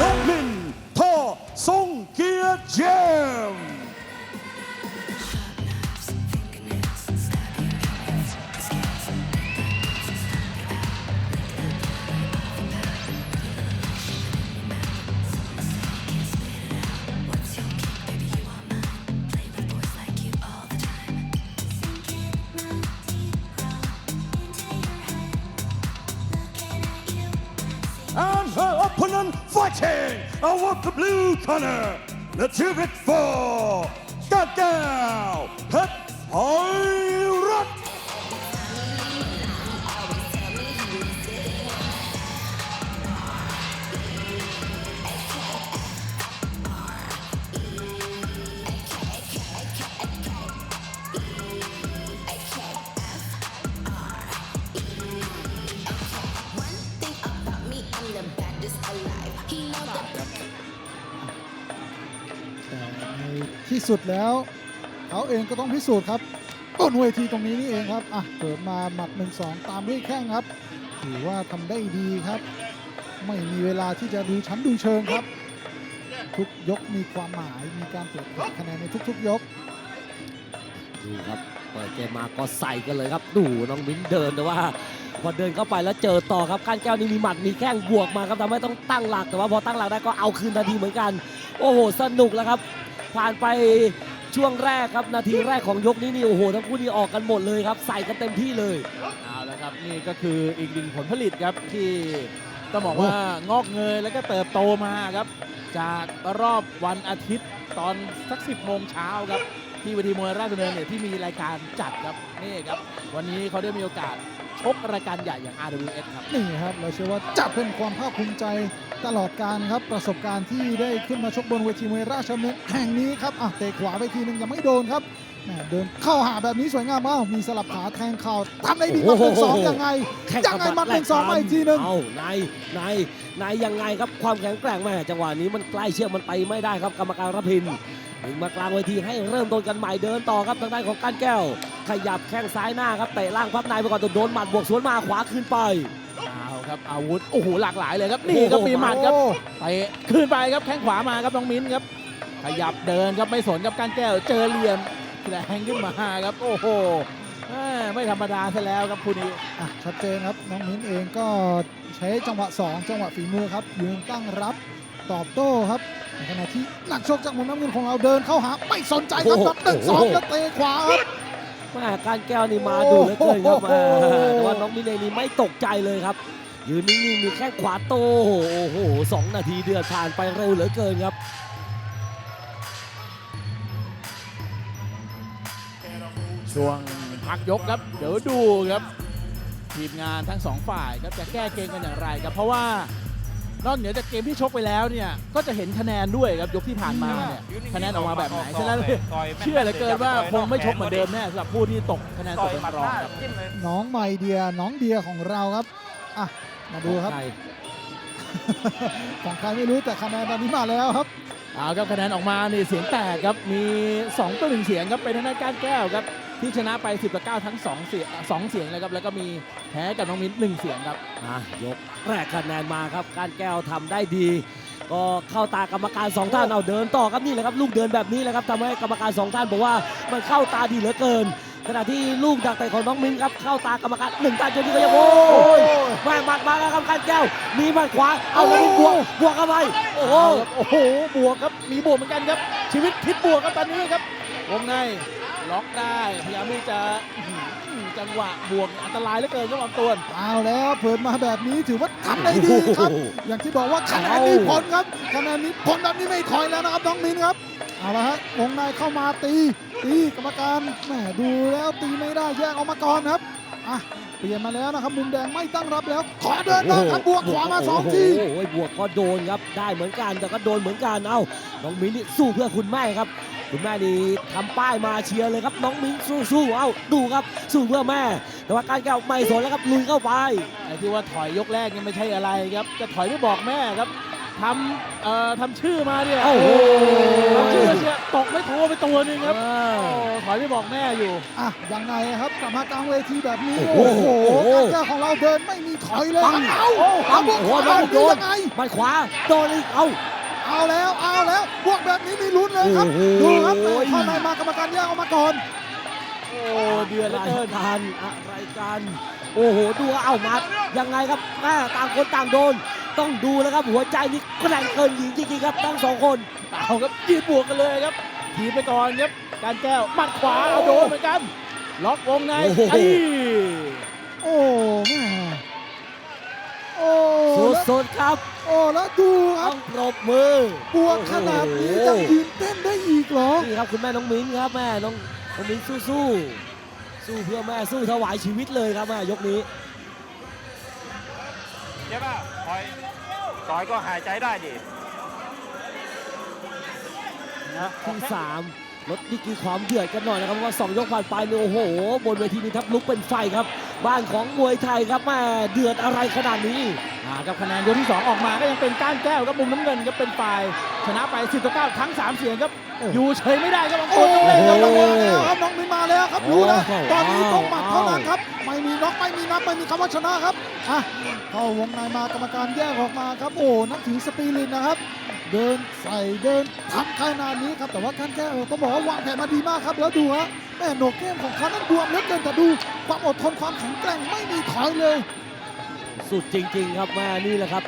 น้องมินท่อทรงเกียรติเจม I want the blue color. Let's hear it for ที่สุดแล้ว เขาเองก็ต้องพิสูจน์ครับต้นเวทีตรงนี้นี่เองครับอะเปิดมาหมัดหนึ่งสองตามด้วยแข้งครับถือว่าทำได้ดีครับ ไม่มีเวลาที่จะดูชั้นดูเชิงครับ ทุกยกมีความหมายมีการตรวจผลคะแนนในทุกๆยกดูครับเปิดเกมมาก็ใส่กันเลยครับดูน้องมิ้นเดินแต่ว่าพอเดินเข้าไปแล้วเจอต่อครับก้านแก้วนี่มีหมัดมีแข้งบวกมาครับทำให้ต้องตั้งหลักแต่ว่าพอตั้งหลักได้ก็เอาคืนทันทีเหมือนกัน โอ้โหสนุกแล้วครับ ผ่านไปช่วงแรกครับนาทีแรกของยกนี้นี่โอ้โหทั้งคู่นี่ออกกันหมดเลยครับ ใส่กันเต็มที่เลยเอาละครับนี่ก็คืออีกหนึ่งผลผลิตครับที่ต้องบอกว่างอกเงยแล้วก็เติบโตมาครับ จากรอบวันอาทิตย์ตอนสักสิบโมงเช้าครับที่เวทีมวยราชดำเนินเนี่ยที่มีรายการจัดครับนี่ครับ วันนี้เขาได้มีโอกาส ชกรายการใหญ่อย่าง RWS ครับ นี่ครับเราเชื่อว่าจะเป็นความภาคภูมิใจตลอดการครับประสบการณ์ที่ได้ขึ้นมาชกบนเวทีมวยราชดำเนินแห่งนี้ครับอะเตะขวาไปทีหนึงยังไม่โดนครับ แหม่เดินเข้าหาแบบนี้สวยงามมากมีสลับขาแทงเข่าทำได้ดีมากหนึ่งสองยังไง แข่งยังไงกับมัดหนึ่งสองมาอีกทีหนึ่ง เอาในในในยังไงครับความแข็งแกร่งแม่จังหวะนี้มันใกล้เชือกมันไปไม่ได้ครับกรรมการรพินดึงมากลางเวทีให้เริ่มต้นกันใหม่เดินต่อครับทางด้านของก้านแก้ว ขยับแข้งซ้ายหน้าครับเตะล่างพับในไปก่อนตัวโดนหมัดบวกสวนมาขวาขึ้นไป เอาครับอาวุธโอ้โหหลากหลายเลยครับนี่ครับมีหมัดครับโอ้เตะขึ้นไปครับแข้งขวามาครับน้องมิ้นครับขยับเดินครับไม่สนครับการแก้วเจอเหลี่ยม แรงขึ้นมาครับ โอ้โหแม่ไม่ธรรมดาซะแล้วครับคู่นี้อะชัดเจนครับน้องมิ้นเองก็ใช้จังหวะ 2 จังหวะฝีมือครับยืนตั้งรับตอบโต้ครับในขณะที่นักชกจากมุมน้ำเงินของเราเดินเข้าหา ไม่สนใจครับโอ้โหนับหนึ่งสองแล้วเตะขวาครับแม่การแก้วนี่มาดูเหลือเกินครับโอ้แม่โหแต่ว่าน้องมินเองนี่ไม่ตกใจเลยครับยืนนิ่งๆมีแข้งขวาโตโอ้โหสองนาทีเดือดผ่านไปเร็วเหลือเกินครับ ช่วงพักยกครับ เดี๋ยวดูครับ ทีมงานทั้งสองฝ่ายครับจะแก้เกมกันอย่างไรครับ เพราะว่านอกเหนือจากเกมที่ชกไปแล้วเนี่ย ก็จะเห็นคะแนนด้วยครับยกที่ผ่านมาเนี่ยคะแนนออกมาแบบไหนฉะนั้นเชื่อเหลือเกินว่าคงไม่ชกเหมือนเดิมแน่สำหรับผู้ที่ตกคะแนนตกเป็นรองครับน้องใหม่เดียน้องเดียของเราครับอะมาดูครับใช่ของใครไม่รู้แต่คะแนนตอนนี้มาแล้วครับเอาครับคะแนนออกมานี่เสียงแตกครับมี2ต่อ1เสียงครับเป็นทางด้านก้านแก้วครับ ที่ชนะไป 10ต่อ9ทั้ง2เสียงสองเสียงเลยครับแล้วก็มีแพ้กับน้องมิ้นหนึ่งเสียงครับอะยกแรกคะแนนมาครับ การแก้วทำได้ดี ก็เข้าตากรรมการสองท่านเอาเดินต่อครับนี่แหละครับลูกเดินแบบนี้แหละครับทำให้กรรมการสองท่านบอกว่ามันเข้าตาดีเหลือเกิน ขณะที่ลูกดักเตะของน้องมิ้นครับเข้าตากรรมการหนึ่งตาจนที่ก็ยังโอ้ยแม่หมัดมาแล้วครับการแก้ว มีหมัดขวาเอาแล้วมีบวกบวกเข้าไปโอ้โหเอาครับโอ้โหบวกครับมีบวกเหมือนกันครับ ชีวิตคิดบวกครับตอนนี้ครับวงใน ล็อกได้พยายามที่จะอื้อหือจังหวะบวกอันตรายเหลือเกินครับลำตัวเอาแล้วเปิดมาแบบนี้ถือว่าทำได้ดีครับ อย่างที่บอกว่าคะแนนนี้ผลครับคะแนนนี้ผลแบบนี้ไม่ถอยแล้วนะครับน้องมิ้นครับเอาละฮะวงในเข้ามาตีตีกรรมการแหมดูแล้วตีไม่ได้แยกออกมาก่อนครับอะเปลี่ยนมาแล้วนะครับมุมแดงไม่ตั้งรับแล้ว ขอเดินบ้างครับบวกขวามาสองทีโอ้โหบวกก็โดนครับได้เหมือนกันแต่ก็โดนเหมือนกันเอ้าน้องมิ้นนี่สู้เพื่อคุณแม่ครับคุณแม่นี่ทำป้ายมาเชียร์เลยครับ น้องมิ้นสู้สู้เอ้าดูครับสู้เพื่อแม่ แต่ว่าการแก้วไม่สนแล้วครับลุยเข้าไปไอ้ที่ว่าถอยยกแรกนี่ไม่ใช่อะไรครับ จะถอยไม่บอกแม่ครับทำเอ่อทำชื่อมาเนี่ยโอ้โหทำชื่อเชียตกไม่โทรไปตัวหนึงครับเอโอ้อถอยไปบอกแม่อยู่อะยังไงครับกลับมากลางเวทีแบบนี้ โอ้โอ้โหโหการแก้ของเราเดินไม่มีถอยเลยปังเอาปัเอางบวกโอ้โหขวาโดนดียังไงมันขวาโดนอีกเอ้า เอาแล้วเอาแล้วบวกแบบนี้มีลุ้นเลยครับโอ้โหดูครับแม่เข้าในมากรรมการแยกออกมาก่อนโอ้เดือดเหลือรายเกินการอะไรกันโอ้โหดูว่าเอ้ามัดยังไงครับแม่ต่างคนต่างโดน ต้องดูแล้วครับหัวใจนี่แกร่งเกินหญิงจริงๆครับทั้งสองคนเอาครับยืดบวกกันเลยครับทีบไปก่อนครับการแก้วหมัดขวาเอาโดนเหมือนกัน ล็อกวงในโอ้โหไอ้โอ้แม่โอ้แล้วสุดๆครับ โอ้แล้วดูครัต้บองปรบมือ บวกขนาดนี้โอ้ยังโห ยืนเต้นได้อีกเหรอ นี่ครับคุณแม่น้องมิ้นครับแม่น้องน้องมิ้นสู้สู้สู้เพื่อแม่สู้ถวายชีวิตเลยครับแม่ยกนี้ ใช่ป่ะถอยถอยก็หายใจได้ดิ นะที่สามลดดีกรีความเดือดกันหน่อยนะครับเพราะว่าสองยกผ่านไปเนี่ยโอ้โห บนเวทีนี้ทับลุกเป็นไฟครับ บ้านของมวยไทยครับแม่เดือดอะไรขนาดนี้อ่า กับคะแนนยกที่ 2 ออกมาก็ยังเป็นก้านแก้วครับมุมน้ำเงินก็เป็นฝ่ายชนะไป10ต่อ9ทั้ง 3 เสียงครับโอ้อยู่เฉยไม่ได้ครับบางคโอ้นโหต้องเล่นครับมาแล้วครับน้องมินมาแล้วครับดูนะโอ้โหตอนนี้ต้องหมัดว้าวเท่านั้นครับ ไม่มีน็อกไม่มีนับไม่มีคำว่าชนะครับอะเข้าวงในมากรรมการแยกออกมาครับโอ้นักถือสปิริตนะครับ เดินใส่เดินทำขนาดนี้ครับแต่ว่าการแก้วต้องบอกว่าวางแผนมาดีมากครับแล้วดูฮะแม่โหนกเกมของเขานั้นบวมเหลือเกินแต่ดูความอดทนความแข็งแกร่งไม่มีถอยเลย สุดจริง ๆ ครับแม่นี่แหละครับ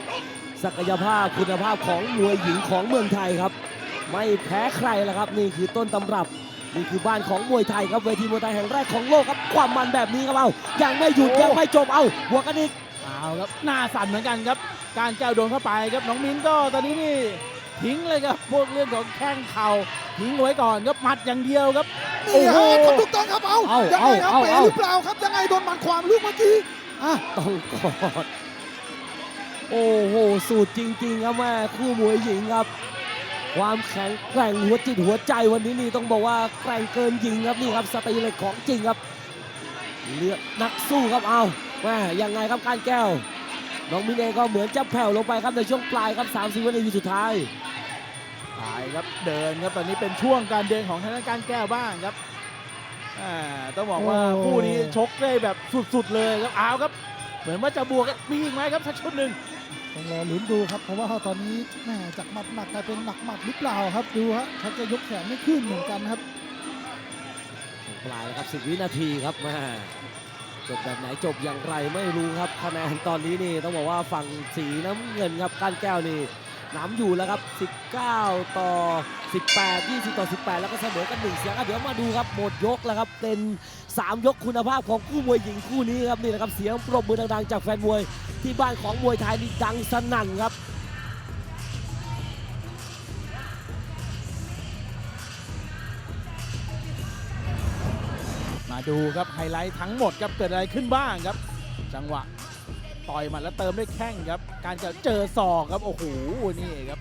ศักยภาพคุณภาพของมวยหญิงของเมืองไทยครับ ไม่แพ้ใครแล้วครับ นี่คือต้นตำรับ นี่คือบ้านของมวยไทยครับเวทีมวยไทยแห่งแรกของโลกครับความมันแบบนี้ครับเอายังไม่หยุดยังไม่จบเอาบวกกันอีกเอาครับหน้าสั่นเหมือนกันครับ การแก้วโดนเข้าไปครับน้องมิ้นก็ตอนนี้นี่ทิ้งเลยครับพวกเรื่องของแข้งเข่าทิ้งไว้ก่อนครับหมัดอย่างเดียวครับนี่ฮะโอ้โหทำถูกต้องครับเอาเอายังไงครับเอาเป๋เอาหรือเปล่าครับยังไงโดนหมัดขวามลูกเมื่อกี้ อะต้องกอด โอ้โห สูตรจริง ๆ ครับแม่คู่มวยหญิงครับ ความแข็งแกร่งหัวจิตหัวใจวันนี้นี่ต้องบอกว่าแกร่งเกินจริงครับนี่ครับสตรีเหล็กของจริงครับ เลือดนักสู้ครับเอาแม่ยังไงครับการแก้ว น้องมินเองก็เหมือนจะแผ่วลงไปครับในช่วงปลายครับ30วินาทีสุดท้าย ไปครับเดินครับตอนนี้เป็นช่วงการเดินของทางด้านการแก้วบ้างครับ อ่าต้องบอกว่าโอ้ คู่นี้ชกได้แบบสุดๆเลยครับเอาครับ เหมือนว่าจะบวกกันมีอีกไหมครับสักชุดหนึ่งต้องรอลุ้นดูครับ เพราะว่าตอนนี้แม่จากหมัดหนักกลายเป็นหนักหมัดหรือเปล่าครับ ดูฮะชักจะยกแขนไม่ขึ้นเหมือนกันครับช่วงปลายแล้วครับ10วินาทีครับแม่จบแบบไหนจบอย่างไรไม่รู้ครับคะแนนตอนนี้นี่ต้องบอกว่าฝั่งสีน้ำเงินครับก้านแก้วนี่น้ำอยู่แล้วครับ 19 ต่อ 18 20 ต่อ 18 แล้วก็เสมอกันหนึ่งเสียงอะเดี๋ยวมาดูครับหมดยกแล้วครับ เป็น 3 ยกคุณภาพของคู่มวยหญิงคู่นี้ครับนี่นะครับเสียงปรบมือดังๆ จากแฟนมวยที่บ้านของมวยไทยนี่ดังสนั่นครับมาดูครับไฮไลท์ทั้งหมดครับเกิดอะไรขึ้นบ้างครับ จังหวะต่อยมัดแล้วเติมด้วยแข้งครับ การจะเจอศอกครับโอ้โหนี่ครับ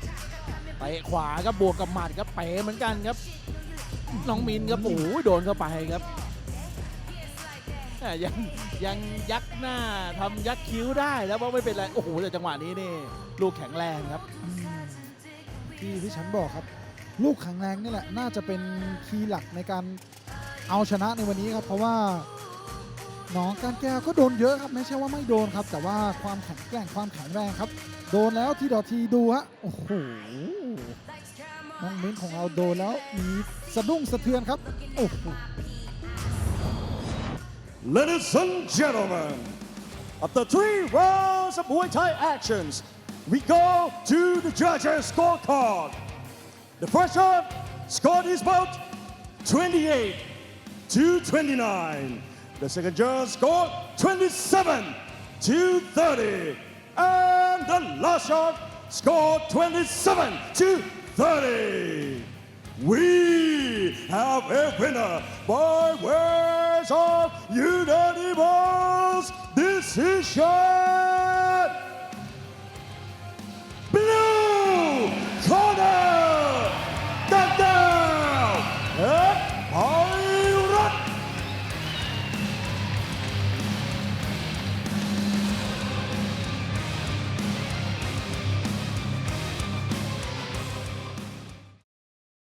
เตะขวาครับบวกกับหมัดครับเป๋เหมือนกันครับ น้องมินครับโอ้โหโดนเข้าไปครับยังยังยักหน้าทำยักคิ้วได้แล้วว่าไม่เป็นไรโอ้โหแต่จังหวะนี้นี่ลูกแข็งแรงครับที่ที่ฉันบอกครับ ลูกแข็งแรงนี่แหละน่าจะเป็นคีย์หลักในการเอาชนะในวันนี้ครับ เพราะว่า น้องการแก้วก็โดนเยอะครับไม่ใช่ว่าไม่โดนครับ แต่ว่าความแข็งแกร่งความแข็งแรงครับ โดนแล้วทีต่อทีดูฮะโอ้โหน้องมิ้นของเราโดนแล้วมีสะดุ้งสะเทือนครับโอ้โห Ladies and gentlemen, after three rounds of Muay Thai actions, we go to the judges' scorecard. The first round scored is about 28 to 29. The second judge scored 27 to 30. And the last shot scored 27 to 30. We have a winner by ways of unanimous decision.